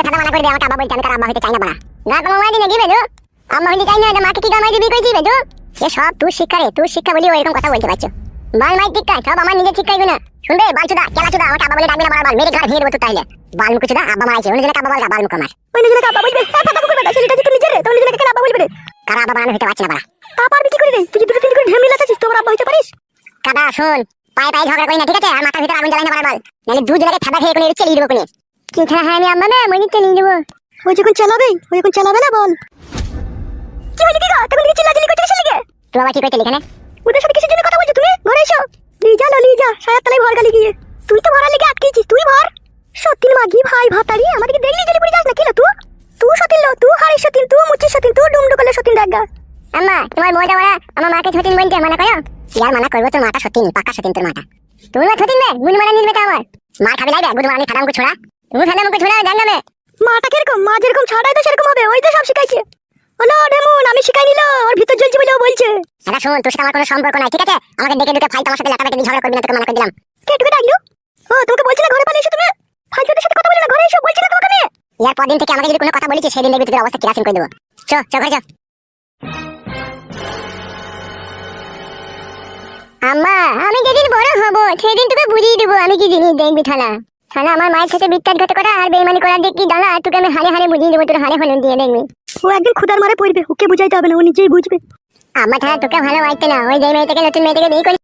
কথা মানা করে দে আমাকে আব্বা বলতে আমি তার আব্বা হইতে চাই না বাড়া না তোমার মা দিনে দিবে তো আম্মা হইতে চাই না এটা মাকে কি কামাই দিবি কই দিবে তো এ সব তুই শিক্ষা রে তুই শিক্ষা বলি এরকম কথা বলতে পারছ বাল মাই ঠিক সব আমার নিজের শিক্ষা এগুলো শুনবে বালচুদা কেলাচুদা আমাকে আব্বা বলে ডাকবি না বারবার মেরে ঘর ভেঙে দেবো তো তাইলে বাল আব্বা মারাইছে অন্য জনকে আব্বা বলগা বাল আমার ওই নিজেকে আব্বা বলবে কথা বলবে না ছেলেটা যদি নিজের রে তাহলে নিজেকে কেন আব্বা বলবে রে আব্বা বানানো হইতে পারছে না বাড়া তা পারবি কি করে রে তুই দুটো তিন করে ঢেমনি লাগাচ্ছিস তোমার আব্বা হইতে পারিস কাদা শোন পায়ে পায়ে ঝগড়া করি না ঠিক আছে? আর মাথার ভিতরে আগুন জ্বালাই না বারবার নাহলে দু জনকে ঠাডা খেয়ে কোনো চেলিয়ে দেবো কোনে? কি খেলা হয় আমি আম্মা না মনে চেলিয়ে দেবো ওই যখন চালাবে ওই যখন চালাবে না বল। কি হইল কি গা? তখন দিকে চিল্লাচিল্লি করছিস লিগে তুই আবার কি করছিলি এখানে? ওদের সাথে কিসের জন্য কথা বলছো তুমি? ঘরে এসো। লিজা লো লিজা সায়ার তলায় ভর গালি গিয়ে তুই তো ভরা লেগে আটকেছিস তুই ভর। সতীন মাগি ভাই ভাতারি আমাদেরকে দেখলি জেলে পড়ে যাস না কি লো তুই? তুই সতীন লো তুই হাড়ি সতীন তুই মুচি সতীন তুই ডুমডুকলে সতীন দেখা আম্মা তোমার বউটা বড়া আমার মাকে ছতিন বলতে মানা করো? ইয়ার মানা করব তোর মাটা সত্যি পাকা সত্যি তোর মাটা। তুমি মা ছতিন বে গুণ মারা নিলবে তো আমার। মা খাবি লাগবে গুণ মারা ফাটাম কো ছোড়া। ছোড়া মাটা কীরকম? মা যেরকম ছাড়াই তো সেরকম হবে ওই তো সব শিখাইছে। হলো ডেমন আমি শিখাই নিল ওর ভিতর জ্বলছে বলে ও বলছে। দাদা শোন তোর সাথে আমার কোনো সম্পর্ক নাই ঠিক আছে? আমাকে ডেকে ডেকে ফাইট আমার সাথে ঝগড়া করবি না তোকে মানা করে দিলাম। কে ডাকলো? ও তোমাকে বলছি না ঘরে পালিয়ে এসো তুমি? সাথে কথা বলি না ঘরে এসো বলছি না তোমাকে আমি? ইয়ার পর দিন থেকে আমাকে যদি কোনো কথা বলিস সেদিন দেখবি অবস্থা কিরাসিন করে দেবো। চ চ ঘরে চ। আম্মা আমি যেদিন বড় হব সেদিন তোকে বুঝিয়ে দেবো আমি কি জিনিস দেখবি থালা? থালা আমার মায়ের সাথে বিত্তার ঘাতে করা আর বেইমানি করার দিক কি জানা আর তোকে আমি হারে হারে বুঝিয়ে দেবো তোর হারে হলুন দিয়ে দেখবি। ও একদিন খুদার মারে পড়বে ওকে বুঝাইতে হবে না ও নিজেই বুঝবে। আমার থালা তোকে ভালো বাড়তে না ওই যে মেয়েটাকে নতুন মেয়েটাকে বিয়ে করি